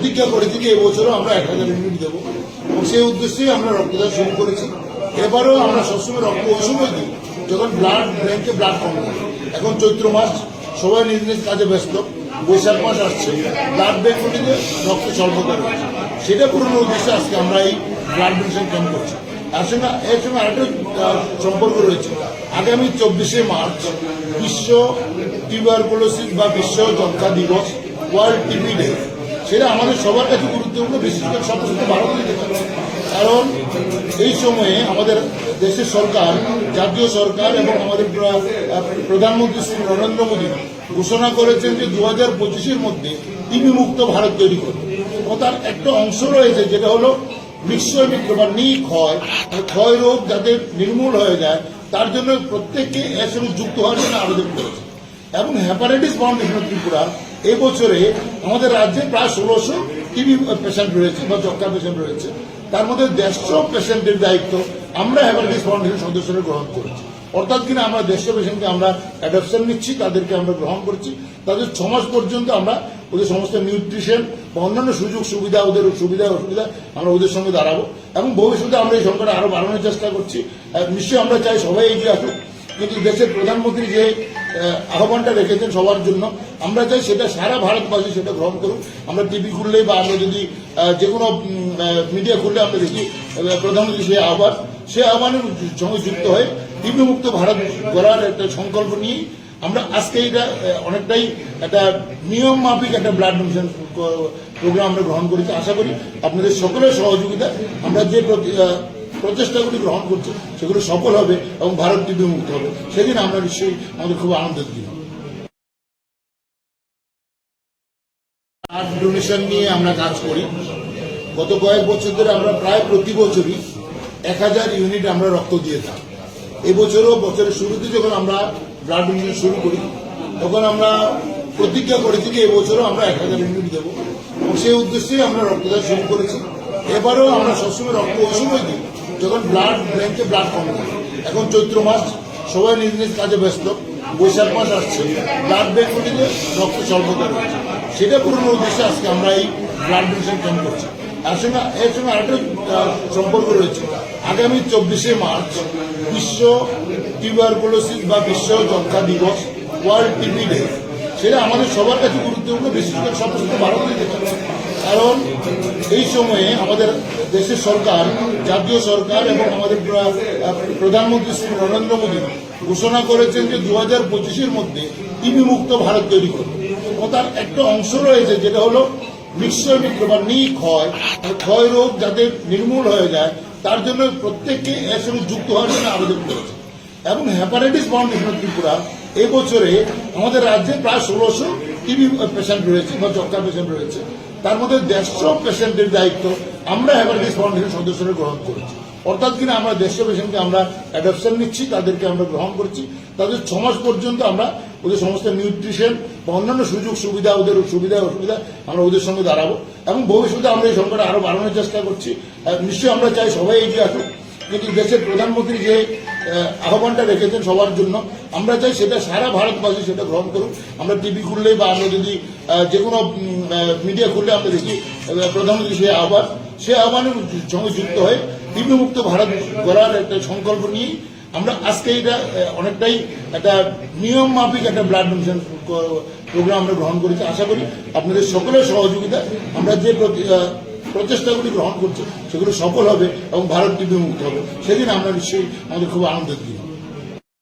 প্রতিজ্ঞা করেছি যে এবছরও আমরা এক হাজার ইউনিট দেবো। এবং সেই উদ্দেশ্যেই আমরা রক্তদান শুরু করেছি। এবারেও আমরা সবসময় রক্ত ওই সময় দিই, যখন ব্লাড ব্যাংকে ব্লাড কমে। এখন চৈত্র মাস, সবাই নিজ নিজ কাজে ব্যস্ত। বৈশাখ মাস আসছে ব্লাড ব্যাংকগুলিতে রক্ত স্বল্পতা রয়েছে। সেটা পূরণের উদ্দেশ্যে আজকে আমরা এই ব্লাড ডোনেশন ক্যাম্প করছি। তার সঙ্গে, এর সঙ্গে আরেকটা সম্পর্ক রয়েছে। আগামী চব্বিশে মার্চ, বিশ্ব টিউবারকুলোসিস বা বিশ্ব যক্ষা দিবস ওয়ার্ল্ড টিবি ডে সেটা আমাদের সবার কাছে গুরুত্বপূর্ণ, বিশেষ করে সমস্ত ভারতীয় কারণ এই সময়ে আমাদের দেশের সরকার, জাতীয় সরকার এবং আমাদের প্রধানমন্ত্রী শ্রী নরেন্দ্র মোদী ঘোষণা করেছেন যে দু হাজার পঁচিশের মধ্যে টিবি মুক্ত ভারত তৈরি করবে। তার একটা অংশ রয়েছে যেটা হলো নিশ্চয় মিত্র বা নি ক্ষয় ক্ষয় রোগ যাতে নির্মূল হয়ে যায়, তার জন্য প্রত্যেককে এর যুক্ত হওয়ার জন্য আবেদন করেছে। এবং হ্যাপাটাইটিস ফাউন্ডেশন ত্রিপুরা এবছরে আমাদের রাজ্যে প্রায় ষোলোশো টিবি পেশেন্ট রয়েছে বা যক্ষা পেশেন্ট রয়েছে। তার মধ্যে দেড়শো পেশেন্টের দায়িত্ব আমরা হ্যাপাটাইটিস ফাউন্ডেশন সদস্যরা গ্রহণ করেছি। অর্থাৎ কিনা আমরা দেড়শো পেশেন্টকে আমরা অ্যাডপশন নিচ্ছি, তাদেরকে আমরা গ্রহণ করছি। তাদের ছ মাস পর্যন্ত আমরা ওদের সমস্ত নিউট্রিশন বা অন্যান্য সুযোগ সুবিধা, ওদের সুবিধা, অসুবিধা আমরা ওদের সঙ্গে দাঁড়াবো। এবং ভবিষ্যতে আমরা এই সংখ্যাটা আরও বাড়ানোর চেষ্টা করছি। নিশ্চয়ই আমরা চাই সবাই এগিয়ে আসুক। কিন্তু দেশের প্রধানমন্ত্রী যে আহ্বানটা রেখেছেন সবার জন্য। আমরা চাই সেটা সারা ভারতবাসী সেটা গ্রহণ করুন আমরা টিভি খুললেই বা আমরা যদি যে কোনো মিডিয়া খুললে আমরা দেখি প্রধানমন্ত্রী সেই আহ্বান। সেই আহ্বানের সঙ্গে যুক্ত হয়ে টিভি মুক্ত ভারত গড়ার একটা সংকল্প নিয়ে আমরা আজকে এটা অনেকটাই একটা নিয়ম মাফিক একটা ব্লাড ডোনেশন প্রোগ্রাম আমরা গ্রহণ করেছি। আশা করি আপনাদের সকলের সহযোগিতা আমরা যে প্রচেষ্টাগুলি গ্রহণ করছে, সেগুলো সফল হবে এবং ভারত টিভি মুক্ত হবে। সেদিন আমরা নিশ্চয়ই আমাদের খুব আনন্দের দিন। ব্লাড ডোনেশন নিয়ে আমরা কাজ করি। গত কয়েক বছর ধরে আমরা প্রায় প্রতি বছরই এক হাজার ইউনিট আমরা রক্ত দিয়ে থাকি। এবছরও বছরের শুরুতে যখন আমরা ব্লাড ডোনেশন শুরু করি, তখন আমরা প্রতিজ্ঞা করেছি যে এবছরও আমরা এক হাজার ইউনিট দেবো। সেই উদ্দেশ্যেই আমরা রক্তদান শুরু করেছি। এবারেও আমরা সবসময় রক্ত ওই সময় দিই। যখন ব্লাড ব্যাংকে ব্লাড কমে। এখন চৈত্র মাস, সবাই নিজ নিজ কাজে ব্যস্ত, বৈশাখ মাস আসছে ব্লাড ব্যাংকগুলিতে রক্ত স্বল্পতা রয়েছে। সেটা পূরণের উদ্দেশ্যে আজকে আমরা এই ব্লাড ডোনেশন ক্যাম্প করছি। তার সঙ্গে, এর সঙ্গে আরেকটা সম্পর্ক রয়েছে। আগামী চব্বিশে মার্চ, বিশ্ব টিউবারকুলোসিস বা বিশ্ব যক্ষা দিবস ওয়ার্ল্ড টিবি ডে সেটা আমাদের সবার কাছে গুরুত্বপূর্ণ, বিশেষ করে সমস্ত ভারতীয় কারণ এই সময়ে আমাদের দেশের সরকার, জাতীয় সরকার এবং আমাদের প্রধানমন্ত্রী শ্রী নরেন্দ্র মোদী ঘোষণা করেছেন যে দু হাজার পঁচিশের মধ্যে টিবি মুক্ত ভারত তৈরি করবে। ও তার একটা অংশ রয়েছে যেটা হলো নিশ্চয় মিত্র বা নি ক্ষয় ক্ষয় রোগ যাতে নির্মূল হয়ে যায়, তার জন্য প্রত্যেককে এর সঙ্গে যুক্ত হওয়ার জন্য আবেদন করেছে। এবং হ্যাপাটাইটিস ফাউন্ডেশন ত্রিপুরা এবছরে আমাদের রাজ্যে প্রায় ষোলোশো টিবি পেশেন্ট রয়েছে বা যক্ষা পেশেন্ট রয়েছে। তার মধ্যে দেড়শো পেশেন্টের দায়িত্ব আমরা হ্যাপাটাইটিস ফাউন্ডেশন সদস্যরা গ্রহণ করেছি। অর্থাৎ কিনা আমরা দেড়শো পেশেন্টকে আমরা অ্যাডপশন নিচ্ছি, তাদেরকে আমরা গ্রহণ করছি। তাদের ছ মাস পর্যন্ত আমরা ওদের সমস্ত নিউট্রিশন বা অন্যান্য সুযোগ সুবিধা, ওদের সুবিধা, অসুবিধা আমরা ওদের সঙ্গে দাঁড়াবো। এবং ভবিষ্যতে আমরা এই সংখ্যাটা আরও বাড়ানোর চেষ্টা করছি। নিশ্চয়ই আমরা চাই সবাই এগিয়ে আসুক। কিন্তু দেশের প্রধানমন্ত্রী যে আহ্বানটা রেখেছেন সবার জন্য। আমরা চাই সেটা সারা ভারতবাসী সেটা গ্রহণ করুন আমরা টিভি খুললেই বা আমরা যদি যে কোনো মিডিয়া খুললে আমরা দেখি প্রধানমন্ত্রী সেই আহ্বান। সেই আহ্বানের সঙ্গে যুক্ত হয়ে টিভি মুক্ত ভারত গড়ার একটা সংকল্প নিয়ে আমরা আজকে এটা অনেকটাই একটা নিয়ম মাফিক একটা ব্লাড ডোনেশন প্রোগ্রাম আমরা গ্রহণ করেছি। আশা করি আপনাদের সকলের সহযোগিতা আমরা যে প্রচেষ্টাগুলি গ্রহণ করছে, সেগুলো সফল হবে এবং ভারত বিমুক্ত মুক্ত হবে সেদিন আমরা নিশ্চয়ই আমাদের খুব আনন্দের দিন।